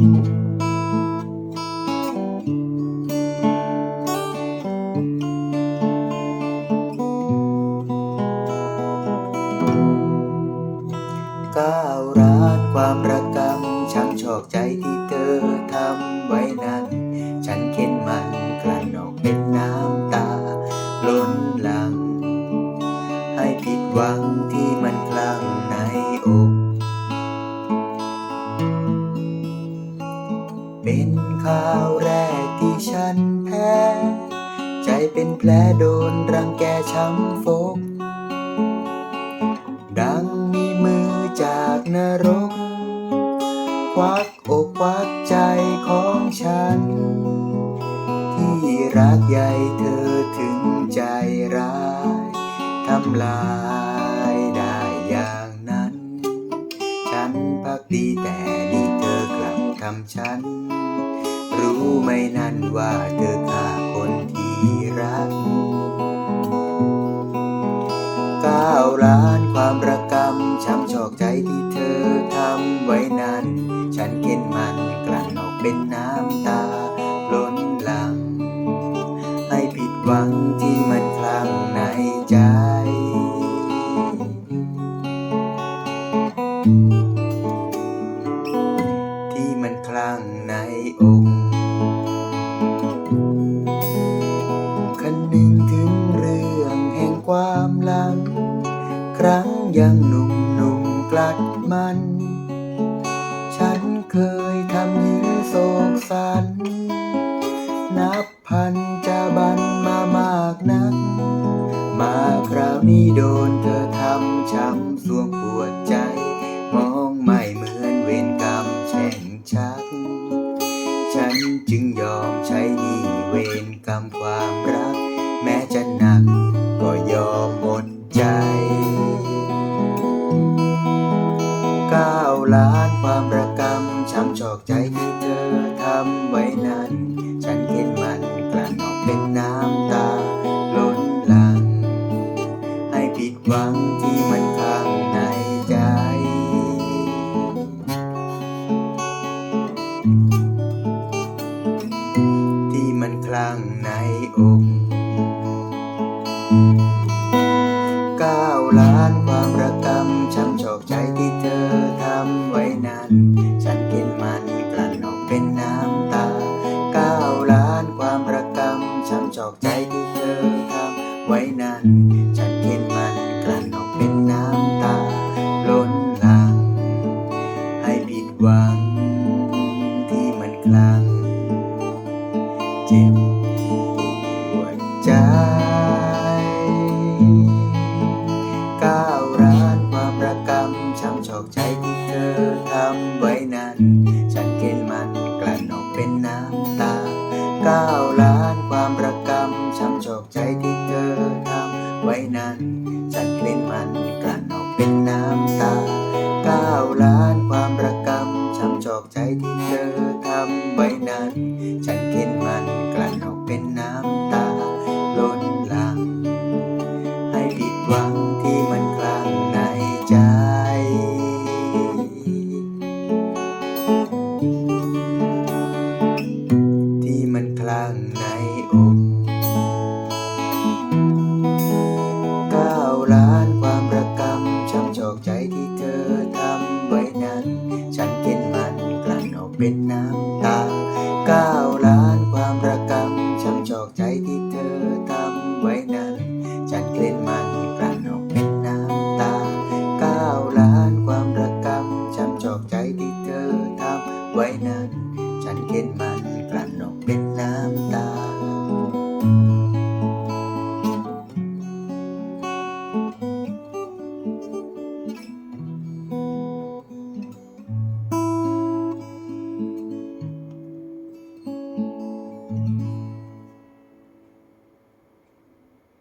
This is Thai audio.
ก้าวร้านความระกำช่างชอกใจที่เธอทำไว้นั้น ฉันเข็นมันกลั่นออกเป็นน้ำตาล้นหลัง ให้ผิดหวังที่มันคลั่งาวแรกที่ฉันแพ้ ใจเป็นแผลโดนรังแกช้ำฟก ดังมีมือจากนรก ควักอกควักใจของฉัน ที่รักใหญ่เธอถึงใจร้ายทำลายได้อย่างนั้น ฉันพักดีแต่นี่เธอกลับทำฉัน รู้ไหมนั่นว่าเธอฆ่าคนที่รักก้าวล้านความระกำช้ำชอกใจที่เธอทำไว้นั้น ฉันเข็นมันกลั่นออกเป็นน้ำตาล้นหลัง ให้ผิดหวังที่มันคลั่งในใจที่ ยังหนุ่มหนุ่มๆกลัดมัน ฉันเคยทำยิ้มโศกสัน นับพันจะบันมามากนัก มาคราวนี้โดนเธอทำช้ำสวงปวดใจ มองไม่เหมือนเวรกรรมแช่งชัก ฉันจึงยอมใช้หนี้เวรกรรมความรัก ก้ เจ็บปวดใจก้าวร้านความระกำช้ำชอกใจที่เธอทำไว้นั้น ฉันเข็นมันกลั่นออกเป็นน้ำตาก้าวล้านความระกำช้ำชอกใจที่เธอทำไว้นั้น ฉันเข็นมันกลั่นออกเป็นน้ำตาก้าวล้านความระกำช้ำชอกใจที่